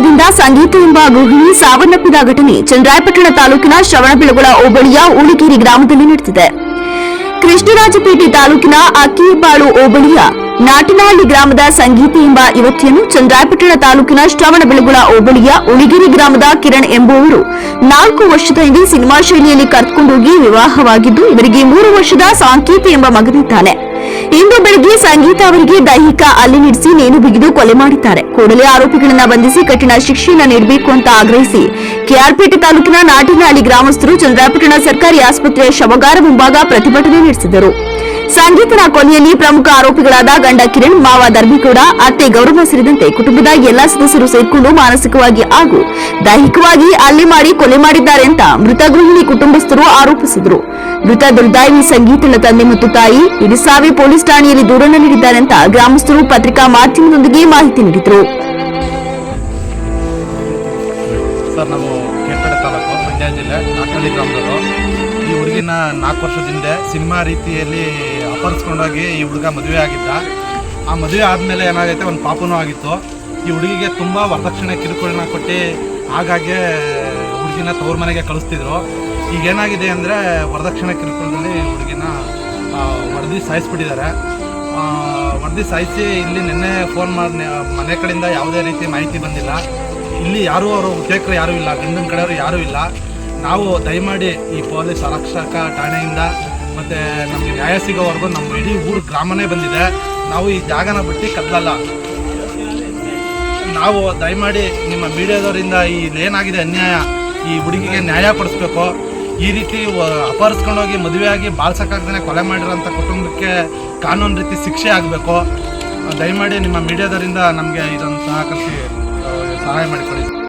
ಕಾರಣದಿಂದ ಸಂಗೀತ ಎಂಬ ಗೃಹಿಣಿ ಸಾವನ್ನಪ್ಪಿದ ಘಟನೆ ಚಂದ್ರಾಯಪಟ್ಟಣ ತಾಲೂಕಿನ ಶ್ರವಣಬೆಳಗೊಳ ಹೋಬಳಿಯ ಉಳಿಗಿರಿ ಗ್ರಾಮದಲ್ಲಿ ನಡೆದಿದೆ. ಕೃಷ್ಣರಾಜಪೇಟೆ ತಾಲೂಕಿನ ಅಕ್ಕಿಯಬಾಳು ಹೋಬಳಿಯ ನಾಟಿನಹಳ್ಳಿ ಗ್ರಾಮದ ಸಂಗೀತ ಎಂಬ ಯುವತಿಯನ್ನು ಚಂದ್ರಾಯಪಟ್ಟಣ ತಾಲೂಕಿನ ಶ್ರವಣಬೆಳಗೊಳ ಹೋಬಳಿಯ ಉಳಿಗಿರಿ ಗ್ರಾಮದ ಕಿರಣ್ ಎಂಬುವವರು ನಾಲ್ಕು ವರ್ಷದ ಹಿಂದೆ ಸಿನಿಮಾ ಶೈಲಿಯಲ್ಲಿ ಕರೆದುಕೊಂಡೋಗಿ ವಿವಾಹವಾಗಿದ್ದು, ಇವರಿಗೆ ಮೂರು ವರ್ಷದ ಸಾಂಕೇತ ಎಂಬ ಮಗನಿದ್ದಾನೆ. ಇಂದು ಬೆಳಗ್ಗೆ ಸಂಗೀತ ಅವರಿಗೆ ದೈಹಿಕ ಅಲ್ಲಿ ನಡೆಸಿ ನೇಣು ಬಿಗಿದು ಕೊಲೆ ಮಾಡಿದ್ದಾರೆ. ಕೂಡಲೇ ಆರೋಪಿಗಳನ್ನ ಬಂಧಿಸಿ ಕಠಿಣ ಶಿಕ್ಷೆಯನ್ನು ನೀಡಬೇಕು ಅಂತ ಆಗ್ರಹಿಸಿ ಕೆಆರ್ಪೇಟೆ ತಾಲೂಕಿನ ನಾಟಿನಹಳ್ಳಿ ಗ್ರಾಮಸ್ಥರು ಚಂದ್ರಾಪಟ್ಟಣ ಸರ್ಕಾರಿ ಆಸ್ಪತ್ರೆಯ ಶವಗಾರ ಮುಂಭಾಗ ಪ್ರತಿಭಟನೆ ನಡೆಸಿದರು. ಸಂಗೀತನ ಕೊನೆಯಲ್ಲಿ ಪ್ರಮುಖ ಆರೋಪಿಗಳಾದ ಗಂಡ ಕಿರಣ್, ಮಾವ ಧರ್ಮಿಗೌಡ, ಅತ್ತೆ ಗೌರವ ಸೇರಿದಂತೆ ಕುಟುಂಬದ ಎಲ್ಲಾ ಸದಸ್ಯರು ಸೇರಿಕೊಂಡು ಮಾನಸಿಕವಾಗಿ ಹಾಗೂ ದೈಹಿಕವಾಗಿ ಹಲ್ಲೆ ಮಾಡಿ ಕೊಲೆ ಮಾಡಿದ್ದಾರೆ ಅಂತ ಮೃತ ಕುಟುಂಬಸ್ಥರು ಆರೋಪಿಸಿದರು. ಮೃತ ದುರ್ದಾಯಿ ಸಂಗೀತನ ತಂದೆ ಮತ್ತು ತಾಯಿ ಇರಿಸಾವಿ ಪೊಲೀಸ್ ಠಾಣೆಯಲ್ಲಿ ದೂರನ್ನು ನೀಡಿದ್ದಾರೆ ಅಂತ ಗ್ರಾಮಸ್ಥರು ಪತ್ರಿಕಾ ಮಾಧ್ಯಮದೊಂದಿಗೆ ಮಾಹಿತಿ ನೀಡಿದರು. ಸರ್ ನಾವು ಕೇರ್ಪೇಟೆ ತಾಲೂಕು ಜಿಲ್ಲೆ ಗ್ರಾಮದವರು. ಈ ಹುಡುಗಿನ ನಾಲ್ಕು ವರ್ಷದಿಂದ ಸಿನಿಮಾ ರೀತಿಯಲ್ಲಿ ಅಪಹರಿಸ್ಕೊಂಡೋಗಿ ಈ ಹುಡುಗ ಮದುವೆ ಆಗಿದ್ದ. ಆ ಮದುವೆ ಆದಮೇಲೆ ಏನಾಗೈತೆ, ಒಂದು ಪಾಪನೂ ಆಗಿತ್ತು. ಈ ಹುಡುಗಿಗೆ ತುಂಬ ವರದಕ್ಷಿಣೆ ಕಿರುಕುಳನ ಕೊಟ್ಟು ಆಗಾಗ್ಗೆ ಹುಡುಗಿನ ತವ್ರ ಮನೆಗೆ ಕಳಿಸ್ತಿದ್ರು. ಈಗ ಏನಾಗಿದೆ ಅಂದರೆ ವರದಕ್ಷಿಣೆ ಕಿರುಕುಳದಲ್ಲಿ ಹುಡುಗಿನ ವರದಿ ಸಾಯಿಸ್ಬಿಟ್ಟಿದ್ದಾರೆ. ವರದಿ ಸಾಯಿಸಿ ಇಲ್ಲಿ ನಿನ್ನೆ ಫೋನ್ ಮಾಡಿ ಮನೆ ಕಡೆಯಿಂದ ಯಾವುದೇ ರೀತಿ ಮಾಹಿತಿ ಬಂದಿಲ್ಲ. ಇಲ್ಲಿ ಯಾರೂ ಅವರು ಉದ್ಯೋಗರು ಯಾರೂ ಇಲ್ಲ, ಗಂಡನ ಕಡೆಯವರು ಯಾರೂ ಇಲ್ಲ. ನಾವು ದಯಮಾಡಿ ಈ ಪೊಲೀಸ್ ಆರಕ್ಷಕ ಠಾಣೆಯಿಂದ ಮತ್ತು ನಮಗೆ ನ್ಯಾಯ ಸಿಗೋವರೆಗೂ ನಮ್ಮ ಇಡೀ ಊರು ಗ್ರಾಮನೇ ಬಂದಿದೆ. ನಾವು ಈ ಜಾಗನ ಬಿಟ್ಟು ಕದ್ದಲ್ಲ ನಾವು ದಯಮಾಡಿ ನಿಮ್ಮ ಮೀಡಿಯಾದವರಿಂದ ಈ ಏನಾಗಿದೆ ಅನ್ಯಾಯ, ಈ ಹುಡುಗಿಗೆ ನ್ಯಾಯ ಪಡಿಸ್ಬೇಕು ಈ ರೀತಿ ಅಪಹರಿಸ್ಕೊಂಡೋಗಿ ಮದುವೆಯಾಗಿ ಬಾಳ್ಸಕ್ಕಾಗ್ದೇ ಕೊಲೆ ಮಾಡಿರೋಂಥ ಕುಟುಂಬಕ್ಕೆ ಕಾನೂನು ರೀತಿ ಶಿಕ್ಷೆ ಆಗಬೇಕು. ದಯಮಾಡಿ ನಿಮ್ಮ ಮೀಡಿಯಾದರಿಂದ ನಮಗೆ ಇದೊಂದು ಸಹಕರಿಸಿ ಸಹಾಯ ಮಾಡಿಕೊಡಿ.